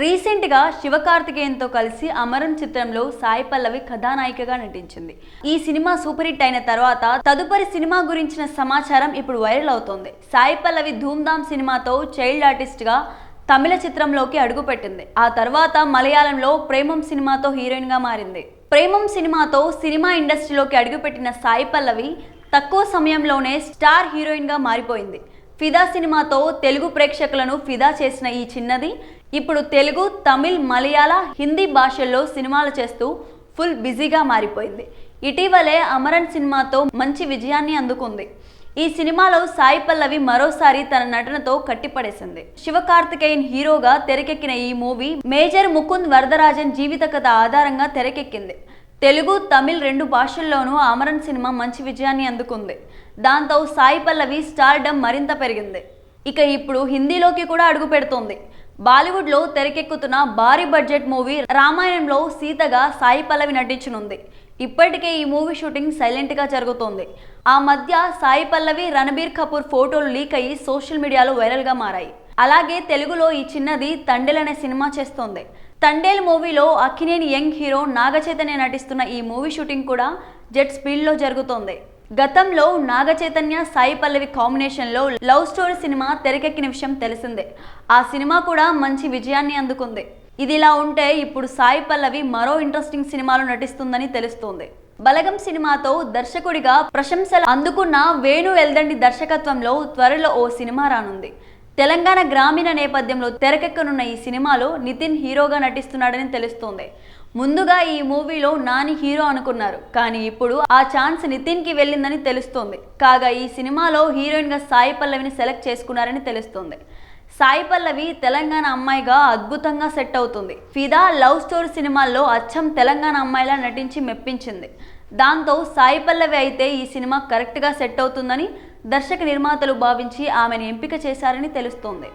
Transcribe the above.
రీసెంట్గా శివకార్తికేయన్తో కలిసి అమరం చిత్రంలో సాయి పల్లవి కథానాయికగా నటించింది. ఈ సినిమా సూపర్ హిట్ అయిన తర్వాత తదుపరి సినిమా గురించిన సమాచారం ఇప్పుడు వైరల్ అవుతోంది. సాయి పల్లవి ధూమ్ధామ్ సినిమాతో చైల్డ్ ఆర్టిస్ట్గా తమిళ చిత్రంలోకి అడుగుపెట్టింది. ఆ తర్వాత మలయాళంలో ప్రేమం సినిమాతో హీరోయిన్గా మారింది. ప్రేమం సినిమాతో సినిమా ఇండస్ట్రీలోకి అడుగుపెట్టిన సాయి పల్లవి తక్కువ సమయంలోనే స్టార్ హీరోయిన్గా మారిపోయింది. ఫిదా సినిమాతో తెలుగు ప్రేక్షకులను ఫిదా చేసిన ఈ చిన్నది ఇప్పుడు తెలుగు తమిళ్ మలయాళ హిందీ భాషల్లో సినిమాలు చేస్తూ ఫుల్ బిజీగా మారిపోయింది. ఇటీవలే అమరన్ సినిమాతో మంచి విజయాన్ని అందుకుంది. ఈ సినిమాలో సాయి పల్లవి మరోసారి తన నటనతో కట్టిపడేసింది. శివకార్తికేయన్ హీరోగా తెరకెక్కిన ఈ మూవీ మేజర్ ముకుంద్ వరదరాజన్ జీవిత కథ ఆధారంగా తెరకెక్కింది. తెలుగు తమిళ్ రెండు భాషల్లోనూ అమరన్ సినిమా మంచి విజయాన్ని అందుకుంది. దాంతో సాయి పల్లవి స్టార్డమ్ మరింత పెరిగింది. ఇక ఇప్పుడు హిందీలోకి కూడా అడుగు పెడుతోంది. బాలీవుడ్లో తెరకెక్కుతున్న భారీ బడ్జెట్ మూవీ రామాయణంలో సీతగా సాయి పల్లవి నటించనుంది. ఇప్పటికే ఈ మూవీ షూటింగ్ సైలెంట్గా జరుగుతోంది. ఆ మధ్య సాయి పల్లవి రణబీర్ కపూర్ ఫోటోలు లీక్ అయ్యి సోషల్ మీడియాలో వైరల్గా మారాయి. అలాగే తెలుగులో ఈ చిన్నది తండేల్ అనే సినిమా చేస్తోంది. తండేల్ మూవీలో అక్కినేని యంగ్ హీరో నాగచైతన్య నటిస్తున్న ఈ మూవీ షూటింగ్ కూడా జెట్ స్పీడ్లో జరుగుతోంది. గతంలో నాగచైతన్య సాయి పల్లవి కాంబినేషన్లో లవ్ స్టోరీ సినిమా తెరకెక్కిన విషయం తెలిసిందే. ఆ సినిమా కూడా మంచి విజయాన్ని అందుకుంది. ఇది ఇలా ఉంటే ఇప్పుడు సాయి పల్లవి మరో ఇంట్రెస్టింగ్ సినిమాలో నటిస్తుందని తెలుస్తోంది. బలగం సినిమాతో దర్శకుడిగా ప్రశంసలు అందుకున్న వేణు ఎల్దండి దర్శకత్వంలో త్వరలో ఓ సినిమా రానుంది. తెలంగాణ గ్రామీణ నేపథ్యంలో తెరకెక్కనున్న ఈ సినిమాలో నితిన్ హీరోగా నటిస్తున్నాడని తెలుస్తోంది. ముందుగా ఈ మూవీలో నాని హీరో అనుకున్నారు కానీ ఇప్పుడు ఆ ఛాన్స్ నితిన్కి వెళ్ళిందని తెలుస్తోంది. కాగా ఈ సినిమాలో హీరోయిన్గా సాయి పల్లవిని సెలెక్ట్ చేసుకున్నారని తెలుస్తోంది. సాయి పల్లవి తెలంగాణ అమ్మాయిగా అద్భుతంగా సెట్ అవుతుంది. ఫిదా లవ్ స్టోరీ సినిమాల్లో అచ్చం తెలంగాణ అమ్మాయిలా నటించి మెప్పించింది. దాంతో సాయి పల్లవి అయితే ఈ సినిమా కరెక్ట్గా సెట్ అవుతుందని దర్శక నిర్మాతలు భావించి ఆమెను ఎంపిక చేశారని తెలుస్తోంది.